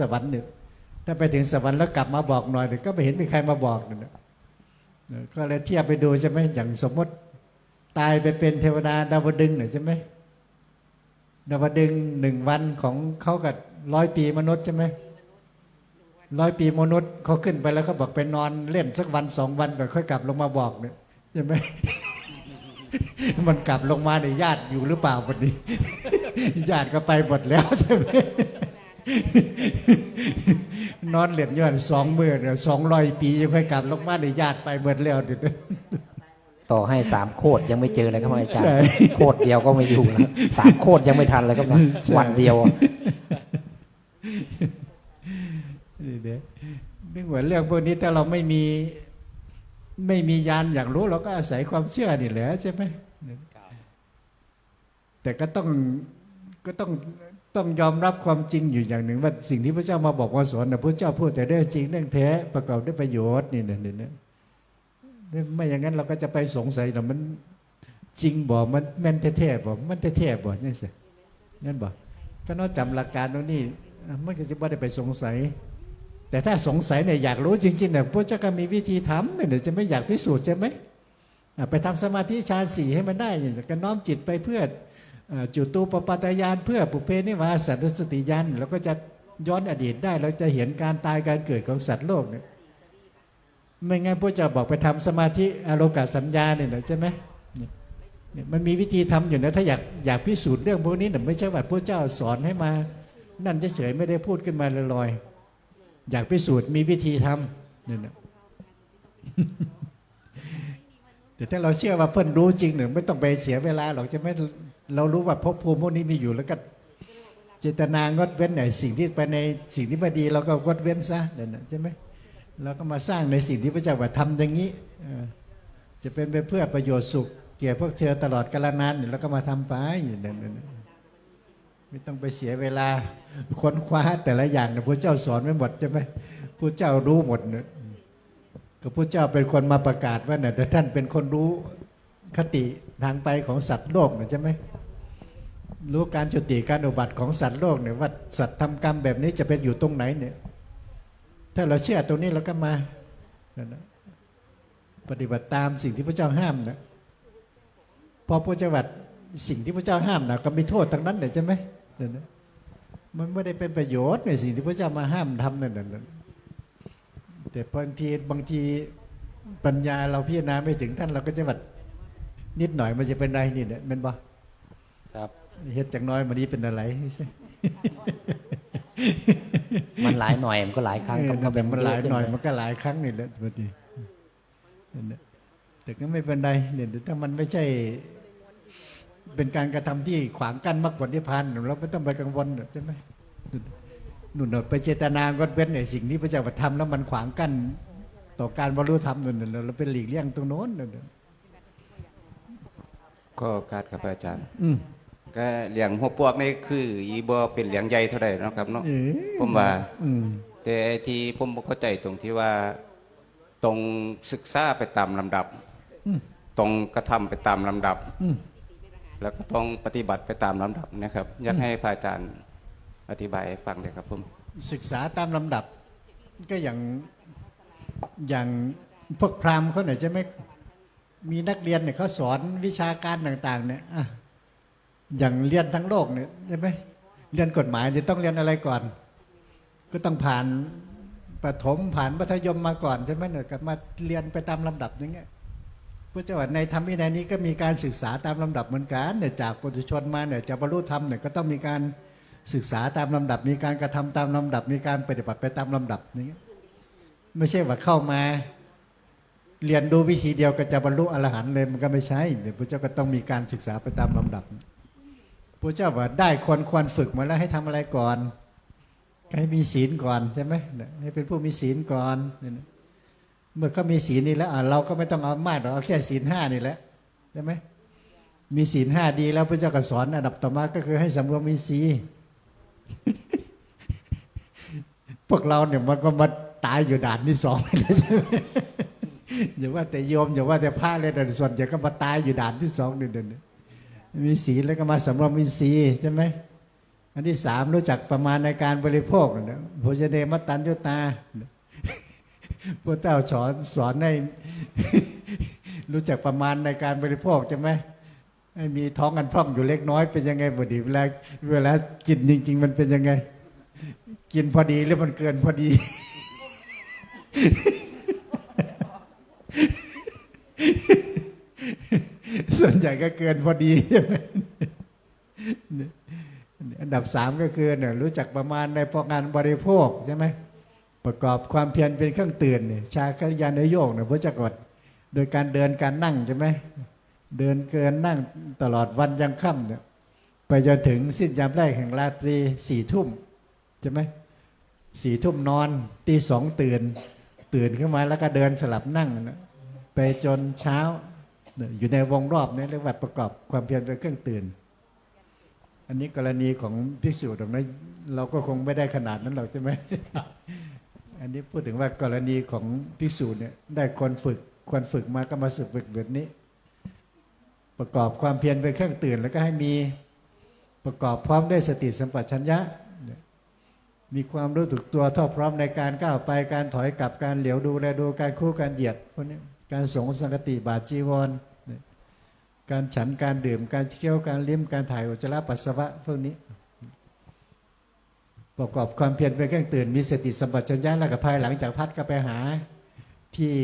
สวรรค์เนี่ยถ้าไปถึงสวรรค์แล้วกลับมาบอกหน่อยเดี๋ยวก็ไม่เห็นมีใครมาบอกนั่นนะเออก็เลยเทียบไปดูใช่ไหมอย่างสมมติตายไปเป็นเทวดาดาวดึงเนี่ยใช่ไหมดาวดึงหนึ่งวันของเขากับร้อยปีมนุษย์ใช่ไหมร้อยปีมนุษย์เขาขึ้นไปแล้วเขาบอกไปนอนเล่นสักวันสองวันก่อนค่อยกลับลงมาบอกเนี่ยใช่ไหมมันกลับลงมาในยญาติอยู่หรือเปล่าวันนี้ ญาติก็ไปหมดแล้วใช่ไหม นอนเหรียญย้อนสองมื่นเนี่ยสองร้อยปียังไม่กลับลงมาในญาติไปหมดแล้วเดี๋ยวนี้ต่อให้สามโคตรยังไม่เจอเลยครับอาจารใช่ย์โคตรเดียวก็ไม่อยู่แล้วสามโคตรยังไม่ทันเลยครับนะใช่วันเดียวอะนี่เด้นึกว่าเรื่องพวกนี้ถ้าเราไม่มีไม่มียานอยากรู้เราก็อาศัยความเชื่อนี่แหละใช่ไหมแต่ก็ต้อง ก็ต้องต้องยอมรับความจริงอยู่อย่างหนึ่ง ว่าสิ่งที่พระเจ้ามาบอกมาสอนนะพระเจ้าพูดแต่เรื่องจริงเรื่องแท้ประกอบด้วยประโยชน์นี่นะนี่นะไม่อย่างนั้นเราก็จะไปสงสัยนะมันจริงบ่มันแม่นแท้ๆบ่มันแท้ๆบ่นี่สินั่นบ่ก็นอกจำหลักการตรงนี้อะมันก็จะไม่ได้ไปสงสัย แต่ถ้าสงสัยเนี่ยอยากรู้จริงๆเนี่ยพระเจ้าก็มีวิธีทำเนี่ยจะไม่อยากพิสูจน์ใช่ไหมไปทำสมาธิฌานสี่ให้มันได้อย่างก็น้อมจิตไปเพื่อ จุตูปปัตยานเพื่อปุเพนิวาสัตว์สติญาณแล้วก็จะย้อนอดีตได้เราจะเห็นการตายการเกิดของสัตว์โลกเนี่ยไม่งั้นพระเจ้าบอกไปทำสมาธิอารมณ์กับสัญญาเนี่ยใช่ไหมมันมีวิธีทำอยู่นะถ้าอยากอยากพิสูจน์เรื่องพวกนี้เนี่ยไม่ใช่ว่าพระเจ้าสอนให้มา นั่นเฉยๆไม่ได้พูดขึ้นมาลอยๆอยากพิสูจน์มีวิธีทำเนี่นะ แต่ถ้าเราเชื่อว่าเพิ่อนรู้จริงเนี่ยไม่ต้องไปเสียเวลาหรอกจะไม่เรารู้ว่าภพภูมิพวกนี้มีอยู่แล้วก็เจตนางดเว้นไหนสิ่งที่ไปในสิ่งที่ไม่ดีเราก็งดเว้นซะนั่นนะใช่ไหมเราก็มาสร้างในสิ่งที่พระเจ้าว่าทำอย่างนี้จะเป็นไปเพื่อประโยชน์สุขเกี่ยวพวกเธอตลอดกาลนานเนี่ยเราก็มาทำไปอย่นั้นะไม่ต้องไปเสียเวลาค้นคว้าแต่ละอย่างนี่ยพระเจ้าสอนไว้หมดใช่ไหมพระเจ้ารู้หมดเนี่ย ก็พระเจ้าเป็นคนมาประกาศว่าเนี่ยท่านเป็นคนรู้คติทางไปของสัตว์โลกเนี่ยใช่ไหมรู้การจุติการอุบัติของสัตว์โลกเนี่ยว่าสัตว์ทำกรรมแบบนี้จะเป็นอยู่ตรงไหนเนี่ย ถ้าเราเชื่อตรงนี้เราก็มาปฏิบัติตามสิ่งที่พระเจ้าห้ามนะพอพระเจ้าวัดสิ่งที่พระเจ้าห้ามนะก็มีโทษทั้งนั้นเลยใช่ไหมนั่นนะมันไม่ได้เป็นประโยชน์ในสิ่งที่พระเจ้ามาห้ามทำนั่นนะ แต่บางทีบางทีปัญญาเราพิจารณาไม่ถึงท่านเราก็จะวัดนิดหน่อยมันจะเป็นไรนี่เนี่ยมันบ่ครับเฮ็ดจากน้อยมันนี้เป็นอะไรใช่มันหลายหน่อยมันก็หลายครั้งเออก็แต่มันหลายเะขึ้หน่อยเลมันก็หลายครั้งนี่แหละพอดีนั่นแหละแต่ก็ไม่เป็นไรเนี่ยถ้ามันไม่ใช่ เป็นการกระทำที่ขวางกั้นมรรคผลนิพพานเราไม่ต้องไปกังวลหรอกใช่ไหม นุ่นน่ะไปเจตนางดเว้นในสิ่งที่พระเจ้าทำแล้วมันขวางกั้นต่อการบรรลุธรรมนั่นน่ะเราเป็นหลีกเลี่ยงตรงโน้นนั่นน่ะก็การครับอาจารย์ อืมก็เหลียงหัวปวกนี่คืออีบ่เป็นเหลียงใหญ่เท่าใดเนาะครับเนาะเอ๋ผมว่าอืมแต่ไอ้ที่ผมบ่เข้าใจตรงที่ว่าตรงศึกษาไปตามลำดับอืมตรงกระทำไปตามลำดับอืมแล้วก็ต้องปฏิบัติไปตามลำดับนะครับ อยากให้พระอาจารย์ อธิบายฟังเลยครับผมศึกษาตามลำดับก็อย่างอย่างพวกพราหมณ์เขาเนี่ยใช่ไหมมีนักเรียนเนี่ยเขาสอนวิชาการต่าง ๆ เนี่ยอะอย่างเรียนทั้งโลกเนี่ยใช่ไหมเรียนกฎหมายจะต้องเรียนอะไรก่อน ก็ต้องผ่านประถมผ่านมัธยมมาก่อนใช่ไหมเนี่ยก็มาเรียนไปตามลำดับอย่างเงี้ยพระเจ้าว่ในธรรมวินัยนี้ก็มีการศึกษาตามลำดับเหมือนกันเนี่ยจากปุถุชนมาเนี่ยจะบรรลุธรรมเนี่ยก็ต้องมีการ ศึกษาตามลำดับมีการกระทำตามลำดับมีการปฏิบัติไปตามลำดับอย่างเงี้ไม่ใช่ว่าเข้ามา เรียนดูวิธีเดียวก็จะบรรลุอรหันต์เลยมันก็ไม่ใช่เดี๋ยวพระเจ้าก็ต้องมีการศึกษาไปตามลำดับพระเจ้าว่าได้คนควรฝึกมาแล้วให้ทำอะไรก่อนให้มีศีลก่อนใช่ไหมให้เป็นผู้มีศีลก่อนเมื่อเขามีศีลนี่แล้วเราก็ไม่ต้องเอามากเราเอาแค่ศีลห้านี่แหละใช่ไหมมีศีลห้าดีแล้วพระเจ้าก็สอนอันดับต่อมาก็คือให้สำรวมมีศีล พวกเราเนี่ยมันก็มาตายอยู่ด่านที่สองไปแล้วใช่ไหมอย่าว่าแต่โยมอย่าว่าแต่พระเลยแต่ส่วนใหญ่ก็มาตายอยู่ด่านที่สองเดือนมีศีลแล้วก็มาสำรวมมีศีลใช่ไหมอันที่สามรู้จักประมาณในการบริโภคนะโภชเนมตันยุตาพระเจ้าสอนสอนให้รู้จักประมาณในการบริโภคใช่ไหม มีท้องกันพร่องอยู่เล็กน้อยเป็นยังไงบดีเวลาเวลากินจริง ๆ มันเป็นยังไง กินพอดีหรือมันเกินพอดี ส่วนใหญ่ก็เกินพอดีใช่ไหมอันดับสามก็คือเนี่ยรู้จักประมาณในพอการบริโภคใช่ไหมประกอบความเพียรเป็นเครื่องตื่นเนี่ยชาคริยานโยกเนี่ยพระจักรโดยการเดินการนั่งใช่ไหม เดินเกินนั่งตลอดวันยังค่ำเนี่ยไปจนถึงสิ้นยามแรกแห่งราตรีสี่ทุ่มใช่ไหมสี่ทุ่มนอนตีสองตื่น ตื่นขึ้นมาแล้วก็เดินสลับนั่งนะไปจนเช้าเนี่ยอยู่ในวงรอบนี่ยเรียกว่าประกอบความเพียรเป็นเครื่องตื่น อันนี้กรณีของภิกษุตรงนั้นเราก็คงไม่ได้ขนาดนั้นหรอกใช่ไหมอันนี้พูดถึงว่ากรณีของภิกษุเนี่ยได้คนฝึกคนฝึกมาก็มาสึกฝึกแบบนี้ ประกอบความเพียรเป็นเครื่องตื่น แล้วก็ให้มีประกอบพร้อมด้วยสติสัมปชัญญะ มีความรู้สึกตัวท่าพร้อมในการก้าวไปการถอยกลับการเหลียวดูแลดูการคู่การเหยียดพวกนี้การสงสังกติบาจีวร การฉันการดื่มการเคี้ยวการลิ้มการถ่ายอุจจาระปัสสาวะพวกนี้ ประกอบความเพียรเป็นเครื่องตื่น มีสติสัมปชัญญะแล้วก็ภายหลังจากพัดก็ไปหาที่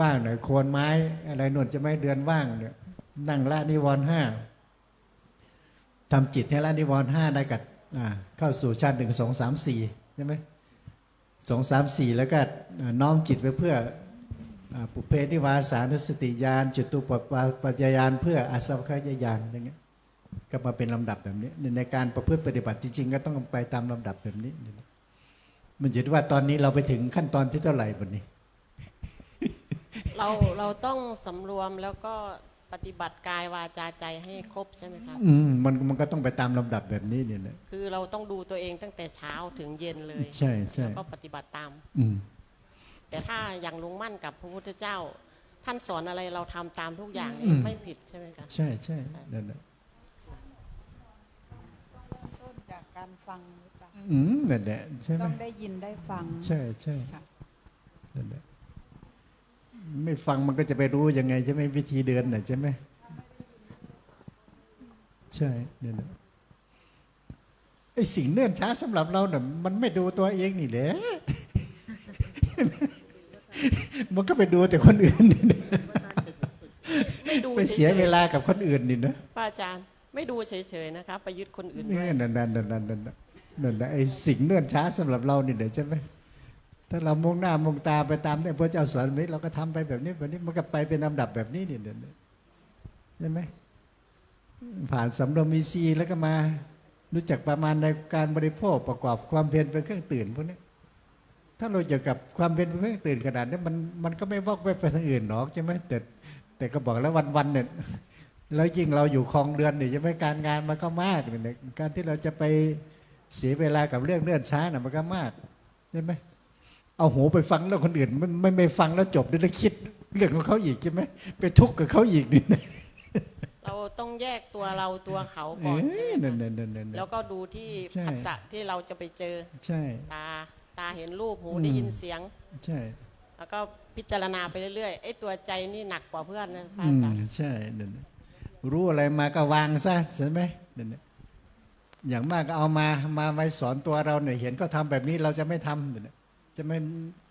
ว่างหน่อยโคนไม้อะไรนวลจะไม่เดือนว่างเนี่ย นั่งละนิวรณ์ห้าทำจิตให้ละนิวรณ์ห้าได้กับเข้าสู่ชั้นหนึ่งสองสามสี่ใช่ไหมสองสามสี่แล้วก็น้อมจิตไปเพื่ออปุเพนิวาสานุสติญาณจุตุปปาปัจจยานเพื่ออาสวัคยญาณอย่างเงี้ยก็มาเป็นลำดับแบบนี้ ในการประพฤติปฏิบัติจริงๆก็ต้องไปตามลำดับแบบนี้ มันอยู่ที่ว่าตอนนี้เราไปถึงขั้นตอนที่เท่าไหร่บนนี้ เราเราต้องสำรวมแล้วก็ ปฏิบัติกายวาจาใจให้ครบใช่ไหมคะอืมมันมันก็ต้องไปตามลำดับแบบนี้เนี่ยนะคือเราต้องดูตัวเองตั้งแต่เช้าถึงเย็นเลย ใช่ใช่แล้วก็ปฏิบัติตาม อืมแต่ถ้าอย่างลุงมั่นกับพระพุทธเจ้า ท่านสอนอะไรเราทำตามทุกอย่างนี่ไม่ผิดใช่ไหมคะใช่ใช่นั่นแหละต้นจากการฟังหรือเปล่าอืมนั่นแหละใช่ไหมต้องได้ยินได้ฟัง ใช่ใช่ค่ะนั่นแหละ ไม่ฟังมันก็จะไปรู้ยังไงใช่ไหมวิธีเดินน่ะใช่ไหมใช่เนี่ยนะไอ้สิ่งเนื่นช้าสำหรับเราเนี่ยมันไม่ดูตัวเองนี่แหละมันก็ไปดูแต่คนอื่นนี่นะไม่ดูไปเสียฉๆเวลากับคนอื่นนี่นะป้าอาจารย์ ไม่ดูเฉยๆนะคะไปยึดคนอื่นด้นี่วยนั่นนั่นนั่นนั่นนั่นนั่นนั่นแหละไอ้สิ่งเนื่นช้าสำหรับเรานี่เดี๋ยวใช่ไหม ถ้าเรามุ่งหน้ามุ่งตาไปตามเนี่ยพระเจ้าสอนนี้เราก็ทำไปแบบนี้แบบนี้มันก็ไปเป็นลำดับแบบนี้นี่เดี๋ยวนี้ใช่ไหมผ่านสำรวมมีซีแล้วก็มารู้จักประมาณในการบริโภคประกอบความเพียรเป็นเครื่องตื่นพวกนี้ถ้าเราเกี่ยวกับความเป็นเครื่องตื่นขนาดนี้มันมันก็ไม่วอกไปไปทางอื่นหรอกใช่ไหมแต่แต่ก็บอกแล้ววันๆเนี่ยแล้วยิ่งเราอยู่คลองเดือนเนี่ยใช่ไหมการงานมันก็มากเนี่ยการที่เราจะไปเสียเวลากับเรื่องเลื่อนช้าน่ะมันก็มากใช่ไหม เอาหูไปฟังเรื่องคนอื่นมันไม่ไม่ฟังแล้วจบด้วยแล้วคิดเรื่องของเขาอีกใช่ไหมไปทุกข์กับเขาอีกนี่นะเราต้องแยกตัวเราตัวเขาเอก่อนอใช่ไหมนั่นคะนั่นนั่นนั่นแล้วก็ดูที่ใช่ผัสสะที่เราจะไปเจอ ใช่ ตาตาเห็นรูปหูอืมได้ยินเสียง ใช่ แล้วก็พิจารณาไปเรื่อยๆไอ้ตัวใจนี่หนักกว่าเพื่อนนะพระอือามจารย์ใช่นั่นน่ะรู้อะไรมาก็วางซะใช่ไหมนั่นน่ะอย่างมากก็เอามามาไว้สอนตัวเราเนี่ยเห็นก็ทำแบบนี้เราจะไม่ทำนั่นน่ะ จะไม่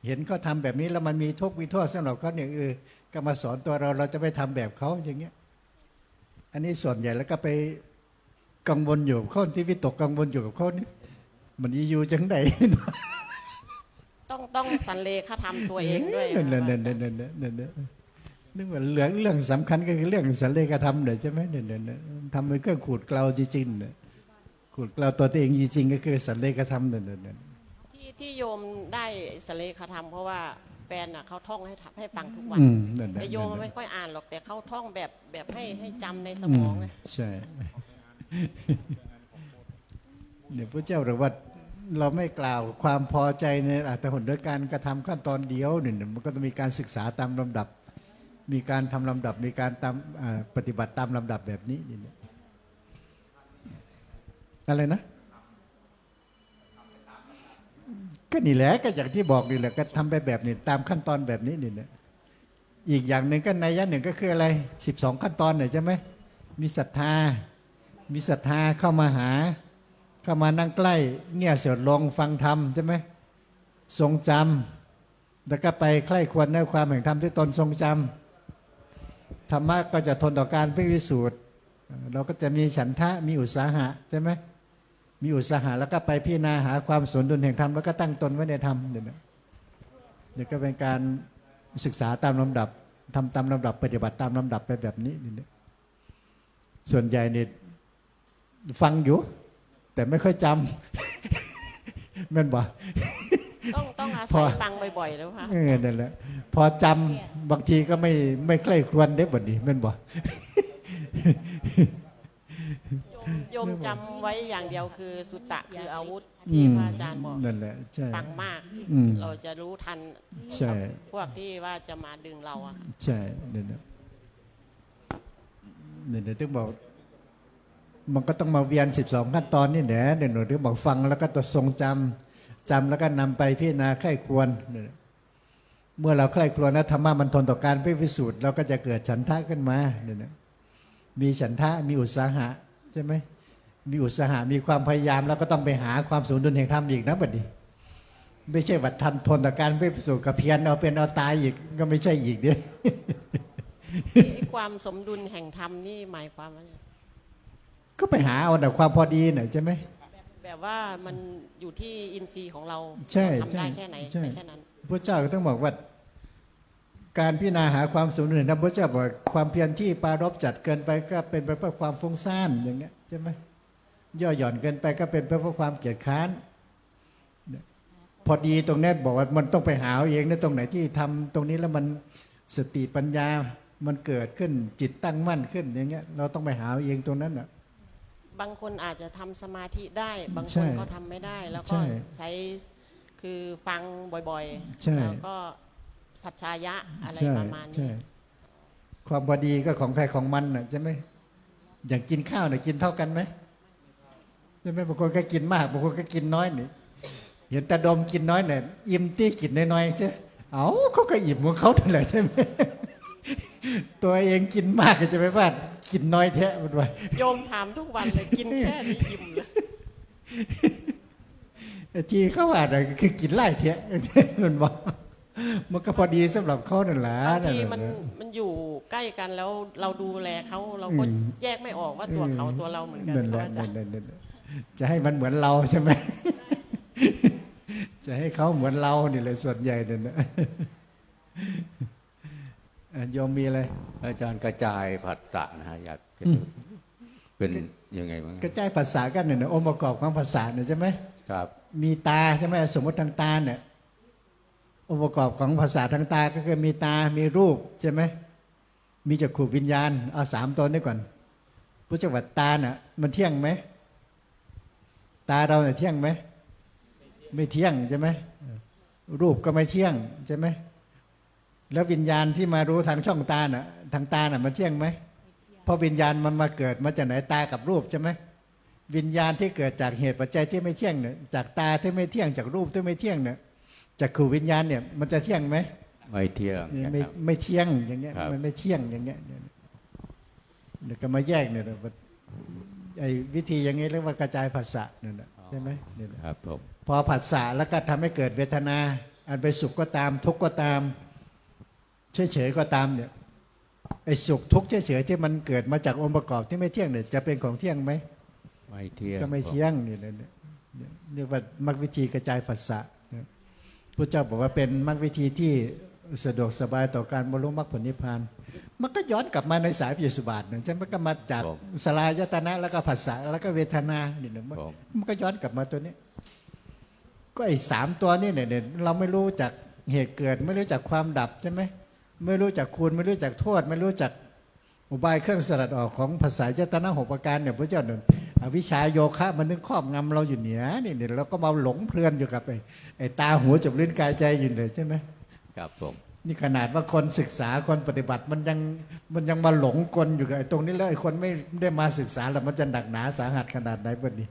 เห็นก็ทำแบบนี้แล้วมันมีทุกข์มีโทษสำหรับเขาเนี่ยเออก็มาสอนตัวเราเราจะไม่ทำแบบเขาอย่างเงี้ย อันนี้ส่วนใหญ่แล้วก็ไปกังวลอยู่กับเขาที่วิตกกังวลอยู่กับเขานี่มันอีอยู่จังไดต้องต้องสันเลขธรรมตัวเองด้วยนั่นนะนั่นนั่นนั่นนั่นนั่นนั่นนึกว่าเรื่องเรื่องสำคัญก็คือเรื่องสันเลขธรรมเนี่ยใช่ไหมเนี่ยเนี่ยเนี่ยทำเป็นเครื่องขูดเกลาจริงๆเนี่ยขูดเกลาตัวเองจริงๆก็คือสันเลขธรรมเนี่ยเนี่ยเนี่ย ที่ที่โยมได้สันเลขธรรมเพราะว่าแฟนอะเขาท่องให้ทำให้ฟังทุกวันอืมนั่นแหละแต่โยมนั่นแหไม่ละค่อยอ่านหรอกแต่เขาท่องแบบแบบให้ให้จำในสอืมองมนะใช่เนี่ยพระเจ้าบอกว่าเราไม่กล่าวความพอใจในอัตถผลด้วยการกระทำขั้นตอนเดียวเนี่ยมันก็ต้องมีการศึกษาตามลำดับ มีการทำลำดับมีการตามอ่าปฏิบัติตามลำดับแบบนี้นี่เนี่ยอะไรนะ ถ ก็นี่แหละก็อย่างที่บอกนี่แหละก็ทำไปแบบนี้ตามขั้นตอนแบบนี้นี่นะอีกอย่างหนึ่งก็ในยะหนึ่งก็คืออะไรสิบสองขั้นตอนเนี่ยใช่ไหมมีศรัทธา มีศรัทธาเข้ามาหา เข้ามานั่งใกล้ เงี่ยเสียดลงฟังธรรมใช่ไหมทรงจำแล้วก็ไปใคร่ควรในความแห่งธรรมที่ตนทรงจำธรรมะก็จะทนต่อการพิสูจน์เราก็จะมีฉันทะมีอุตสาหะใช่ไหม มีอุตสาหะแล้วก็ไปพิจารณาหาความสมดุลแห่งธรรมแล้วก็ตั้งตนไว้ในธรรมเนี่ยนะนี่ก็เป็นการศึกษาตามลำดับทำตามลำดับปฏิบัติตามลำดับไปแบบนี้นี่นะส่วนใหญ่เนี่ยฟังอยู่ แต่ไม่ค่อยจำแม่นบ่ต้องต้องอาพศัอยฟังบ่อยๆแล้วค่ะเออนั่นแหละพอจำบางทีก็ไม่ไม่ใกล้ควรได้บ่นี้แม่นบ่โย มจำไว้อย่างเดียวคือสุตตะคืออาวุธที่พระอาจารย์บอกนั่นแหละใช่ฟังมาก อืมเราจะรู้ทันใช่พวกที่ว่าจะมาดึงเราอะค่ะใช่เนี่ยนะเนี่ยนะถึงบอก มันก็ต้องมาเวียนสิบสองขั้นตอนนี่แหละเนี่ยหนูถึงบอกฟังแล้วก็ต้องทรงจำจำแล้วก็นำไปพิจารณาใคร่ควรเนี่ยนะเมื่อเราใคร่ควรนะธรรมะมันทนต่อการพิสูจน์เราก็จะเกิดฉันทะขึ้นมาเนี่ยนะมีฉันทะมีอุตสาหะใช่ไหม มีอุตสาหะมีความพยายามแล้วก็ต้องไปหาความสมดุลแห่งธรรมอีกนะบัดนี้ ไม่ใช่วัดทันทนต่อการพิสูจน์กับเพียรเอาเป็นเอาตายอีกก็ไม่ใช่อีกเดียวไอ้ความสมดุลแห่งธรรมนี่หมายความว่าไงก็ไปหาเอาแต่ความพอดีหน่อยใช่ไหมแบบว่ามันอยู่ที่อินทรีย์ของเราใช่ทำได้ใช่แค่ไหนใช่ไปแค่นั้นพระเจ้าก็ต้องบอกว่าการพิจารณาหาความสมดุลนะพระเจ้าบอกความเพียรที่ปรารบจัดเกินไปก็เป็นไปเพื่อความฟุ้งซ่านอย่างเงี้ยใช่ไหม ย่อหย่อนเกินไปก็เป็นไปเพื่อความเกียจค้านเนี่ยพอดีตรงนี้บอกว่ามันต้องไปหาเอาเองนะตรงไหนที่ทำตรงนี้แล้วมันสติปัญญามันเกิดขึ้นจิตตั้งมั่นขึ้นอย่างเงี้ย เราต้องไปหาเอาเองตรงนั้นอะบางคนอาจจะทำสมาธิได้ บางใช่คนก็ทำไม่ได้ แล้วใช่ก็ใช้คือฟังบ่อยใช่ๆแล้วก็สัจชายะอะไรใช่ประมาณใช่นี้ความพอดีก็ของใครของมันน่ะใช่ไหมอย่างกินข้าวเนี่ยกินเท่ากันไหม ใช่ไหมบางคนก็กินมากบางคนก็กินน้อยนี่เห็นตาดมกินน้อยเนี่ยอิ่มตี้กินน้อยๆใช่เอาเขาก็อิ่มของเขาเท่าไหร่ใช่ไหมตัวเองกินมากก็จะไปว่ากินน้อยแท้มันว่าโยมถามทุกวันเลยกินแค่นี้อิ่มเลยไอ้ที่เขาว่าน่ะคือกินไล่แท้มันบอกมันก็พอดีสำหรับเขานั่นแหละบางทีนั่นมันแหละมันอยู่ใกล้กันแล้วเราดูแลเขาเราก็อืมแยกไม่ออกว่าตัวเขาตัวเราเหมือนกันนั่นแหละพระอา จานั่รนย์แหละนั่นแหละจะให้มันเหมือนเราใช่ไหม จะให้เขาเหมือนเรานี่เลยส่วนใหญ่เนี่ยนะอะโยมมีอะไรอาจารย์กระจายผัสสะนะฮะอยากจะดูเป็นยังไงบ้างกระจายภาษากันเนี่ยนะองค์ประกอบของภาษาเนี่ยใช่ไหมครับ มีตาใช่ไหมสมมติทางตาเนี่ยองค์ประกอบของภาษาทางตาก็คือมีตา มีรูปใช่ไหมมีจักขูวิญญาณเอาสามตัวนี้ก่อนพุทธวัตตาเนี่ยมันเที่ยงไหม ตาเราเนี่ยเที่ยงไหมไม่เที่ยงใช่ไหมรูปก็ไม่เที่ยงใช่ไหมแล้ววิญญาณที่มารู้ทางช่องตาน่ะ ทางตาน่ะมันเที่ยงไหมเพราะวิญญาณมันมาเกิดมาจากไหนตากับรูปใช่ไหมวิญญาณที่เกิดจากเหตุปัจจัยที่ไม่เที่ยงเนี่ยจากตาที่ไม่เที่ยงจากรูปที่ไม่เที่ยงเนี่ยจากขู่วิญญาณเนี่ยมันจะเที่ยงไหมไม่เที่ยงเนี่ยนะไม่ครับไม่เที่ยงอย่างเงี้ยครับมันไม่เที่ยงอย่างเงี้ยเนี่ยเดี๋ยวก็มาแยกเนี่ยนะว่า ไอ้วิธีอย่างเงี้ยเรียกว่ากระจายภาษาเนี่ยนะใช่ไหมเนี่ยนะครับผมพอผัสสะแล้วก็ทำให้เกิดเวทนา อันไปนสุขก็ตาม ทุกข์ก็ตามเฉยๆก็ตามเนี่ยไอ้สุขทุกข์เฉยๆที่มันเกิดมาจากองค์ประกอบที่ไม่เที่ยงเนี่ยจะเป็นของเที่ยงไหมไม่เที่ยงก็ไม่เที่ยงนี่เลยเนี่ยเนี่ยเรียกว่ามรรควิธีกระจายฝัสสะนะพระเจ้าบอกว่าเป็นมรรควิธีที่ สะดวกสบายต่อการบรรลุมรรคผลนิพพาน มันก็ย้อนกลับมาในสายปิยสุบาทเนี่ยใช่ไหมมันก็มาจากสลายตนะแล้วก็ผัสสะแล้วก็เวทนานี่เนี่ยมันผมมันก็ย้อนกลับมาตัวนี้ ก็ไอ้สามตัวนี่เนี่ยเนี่ยเราไม่รู้จากเหตุเกิด ไม่รู้จากความดับใช่ไหมไม่รู้จากคุณไม่รู้จากโทษ ไม่รู้จากอุบายเครื่องสลัดออกของภาษายตนะหกประการเนี่ยพระเจ้าเนี่ยอวิชชาโยคะมันนึกครอบงำเราอยู่เหนือนี่เนี่ยเราก็มาหลงเพลินอยู่กับไอ้ไอ้ตาหูจมูกลิ้นกายใจอยู่เลยใช่ไหม ครับผมนี่ขนาดว่าคนศึกษาคนปฏิบัติมันยังมันยังมาหลงกลอยู่กับไอ้ตรงนี้แล้วไอ้คนไม่ได้มาศึกษาแล้วมันจะหนักหนาสาหัสขนาดไหนบ้านี้